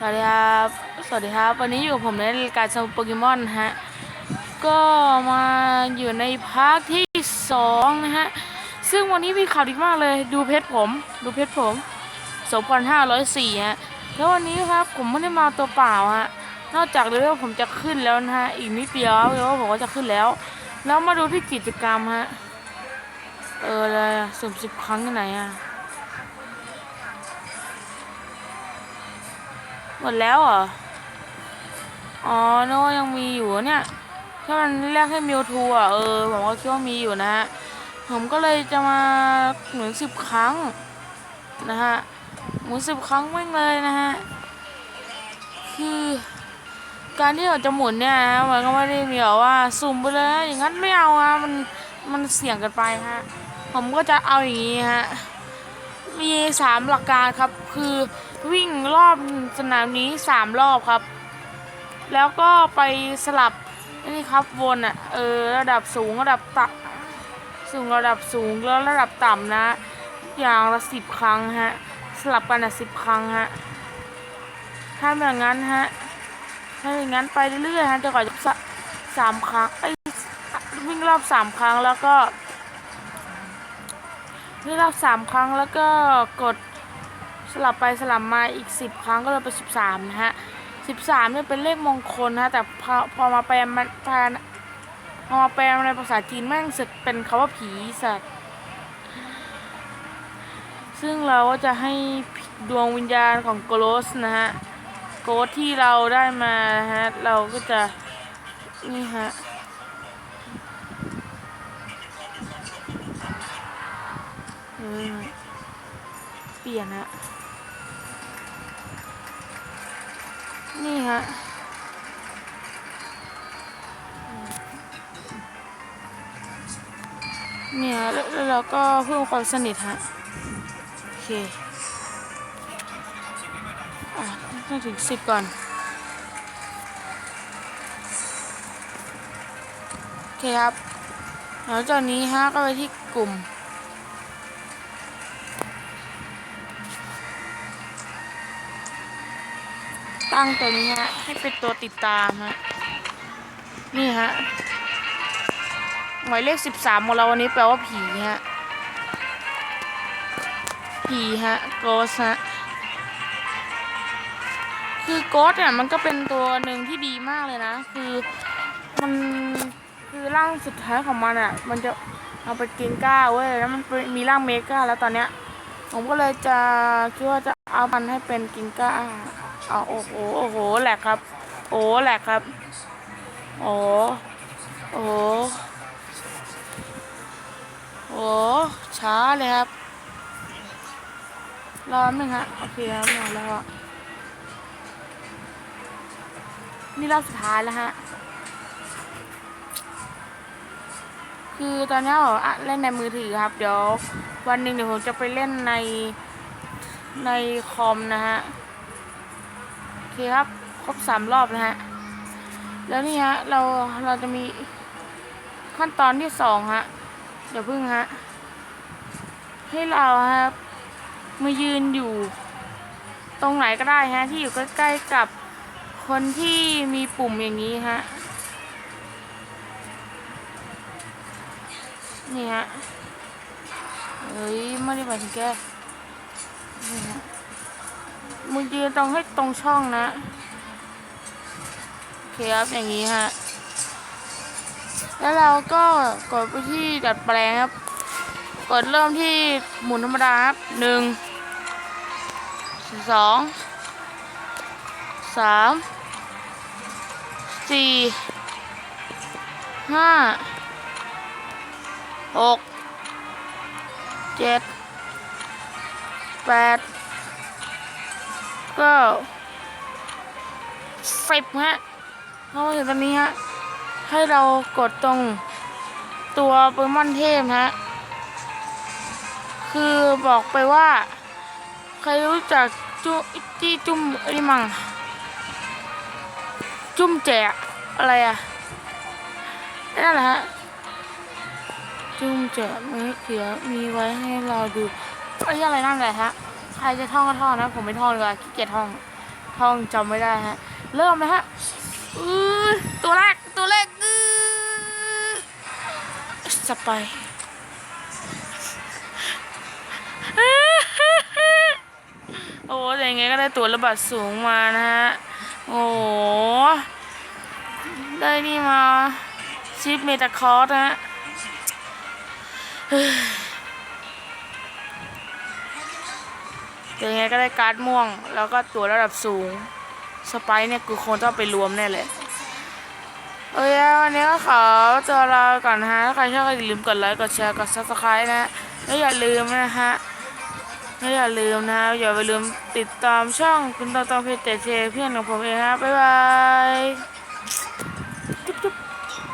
สวัสดีครับ สวัสดีครับ วันนี้อยู่กับผมในรายการสมโปเกมอนฮะ ก็มาอยู่ในพาร์ทที่สองนะฮะ ซึ่งวันนี้มีข่าวดีมากเลย ดูเพชรผม ดูเพชรผม2,504ฮะ แล้ววันนี้ครับผมไม่ได้มาตัวเปล่าฮะ นอกจากเลเวลผมจะขึ้นแล้วนะฮะ อีกนิดเดียวเลเวผมก็จะขึ้นแล้ว แล้วมาดูที่กิจกรรมฮะ เอออะไรอะสุ่มสิบครั้งที่ไหนอะ หมดแล้วเหรอ อ๋อโน่ยังมีอยู่เนี่ยถ้ามันเรียกให้มิวทูอะเออผมก็คิดว่ามีอยู่นะฮะ ผมก็เลยจะมาหมุนสิบครั้งนะฮะหมุนสิบครั้งแม่เลยนะฮะ คือ การที่เราจะหมุนเนี่ยนะมันก็ไม่ได้มีแบบว่าสุ่มไปเลยนะอย่างนั้นไม่เอาอะมันมันเสี่ยงเกันไปฮะ ผมก็จะเอาอย่างนี้ฮะ มีสามหลักการครับ คือ วิ่งรอบสนามนี้สามรอบครับ แล้วก็ไปสลับนี่ครับวนอะเออระดับสูงระดับต่ำสูงระดับสูงแล้วระดับต่ำนะ อย่างละสิบครั้งฮะสลับกันอะสิบครั้งฮะถ้าอย่างนั้นฮะถ้าอย่างนั้นไปเรื่อยๆฮะจนกว่าจะสสามครั้งไอ้วิ่งรอบสามครั้งแล้วก็นี่งรอบสามครั้งแล้วก็กด ลับไปสลับมาอีกสิบครั้งก็เลยเป็นสิบสามนะฮะสิบสามเนี่ยเป็นเลขมงคลนะแต่พอพอมาแปลมันแปลพอมาแปลในภาษาจีนแม่งสึกเป็นคำว่าผีสัตว์ ซึ่งเราก็จะให้ดวงวิญญาณของโกโลสนะฮะ โกสที่เราได้มาฮะ เราก็จะ นี่ฮะเออเปลี่ยนฮะ ฮะเนี่ยแล้วแล้วเราก็เพิ่มความสนิทฮะ โอเค อะต้องถึงสิบก่อน โอเคครับแล้วจากนี้ฮะก็ไปที่กลุ่ม ตั้งตัวนี้ฮะให้เป็นตัวติดตามฮะนี่ฮะหมายเลขสิบสามของเราวันนี้แปลว่าผีฮะผีฮะโกสฮะคือโกสเนี่ยมันก็เป็นตัวหนึ่งที่ดีมากเลยนะ คือมันคือร่างสุดท้ายของมันอะ มันจะเอาไปกินก้าเว้ยแล้วมันมีร่างเมก้าแล้วตอนเนี้ยผมก็เลยจะคิดว่าจะเอามันให้เป็นกินก้า เอโอ้โหโอ้โหแหลกครับ โอ้แหลกครับ โอ้โอ้โอ้ช้าเลยครับ รอหนึ่งฮะโอเคครับรอแล้วอะนี่รอบสุดท้ายแล้วฮะคือตอนนี้ผมเล่นในมือถือครับ เดี๋ยววันหนึ่งเดี๋ยวผมจะไปเล่นในในคอมนะฮะ เคครับ ครบสามรอบนะฮะ แล้วนี่ฮะ เรา เราจะมีขั้นตอนที่สองฮะ เดี๋ยวพึ่งฮะ ให้เราครับมายืนอยู่ ตรงไหนก็ได้ฮะ ที่อยู่ใกล้ๆกับคนที่มีปุ่มอย่างนี้ฮะ นี่ฮะ เฮ้ย ไม่ได้หมายถึงแก่ มึงยืนตรงให้ตรงช่องนะ โอเคครับอย่างนี้ฮะ แล้วเราก็กดไปที่ดัดแปลงครับ กดเริ่มที่หมุนธรรมดาครับหนึ่งสองสามสี่ห้าหกเจ็ดแปด ก็สิบฮะเพราะว่าถึงตอนนี้ฮะ ให้เรากดตรงตัวโปเกมอนเทพฮะ คือบอกไปว่า ใครรู้จักจุจี้จุ่มอ้นี่มั่งจุ่มแจกอะไรอะนั่นแหละฮะ จุ่มแจกไม่เขียวมีไว้ให้เราดูไอ้อะไรนั่นแหละฮะ ใครจะท่องก็ท่องนะ ผมไม่ท่องดีกว่าขี้เกียจท่องโอเคห้องจำไม่ได้ฮะ เริ่มนะฮะอือตัวแรก ตัวแรกอือสไปโอ้แต่ยังไงก็ได้ตัวระบาดสูงมานะฮะ โอ้ได้นี่มา ชิปเมตาคอร์สนะฮะ ยังไงก็ได้การ์ดม่วง แล้วก็ตัวระดับสูง สไปร์เนี่ยกูคงต้องไปรวมแน่เลยโอเควันนี้ก็ขอตัวลาก่อนนะฮะถ้าใครชอบก็อย่าลืมกดไลค์กดแชร์กด subscribe นะแล้วอย่าลืมนะฮะแล้วอย่าลืมนะอย่าไปลืมติดตามช่องคุณตองตองเพจเจเจเพื่อนของผมเองนะบ๊ายบาย